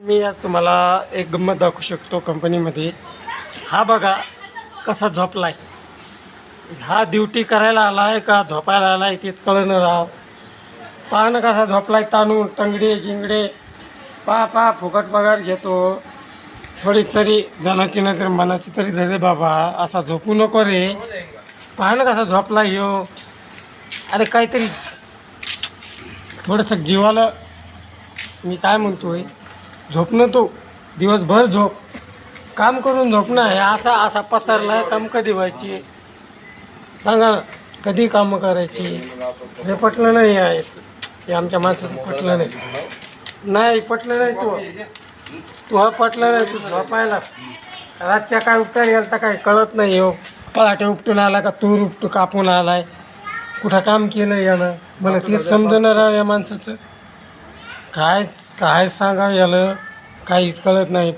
मी आज तुम्हाला एक गंमत दाखवू शकतो कंपनीमध्ये. हा बघा कसा झोपलाय. हा ड्युटी करायला आला आहे का झोपायला आला आहे तेच कळणं राव. पाहणं ना कसा झोपलाय ताणून टंगडे गिंगडे. पा पहा फुकट पगार घेतो. थोडी तरी जनाची नाही तर मनाची तरी धरे बाबा असा झोपू नको रे. पहा ना कसा झोपला ह्यो. अरे काहीतरी थोडंसं जीवाला मी काय म्हणतो आहे झोपणं तो. दिवसभर झोप. काम करून झोपणं हे असा असा पसरला काम कधी व्हायची? सांगा ना, कधी कामं करायची? हे पटलं नाही यायचं हे आमच्या माणसाचं पटलं नाही. नाही पटलं नाही तू. तू हा पटलं नाही तू झोपायलास. रातच्या काय उपटायला गेलं तर काय कळत नाही हो. पलाटे उपटून आला का तूर उपटू कापून आलाय. कुठं काम केलं यानं? मला तेच समजणार या माणसाचं. काय काय सांगावं याला? काहीच कळत नाही.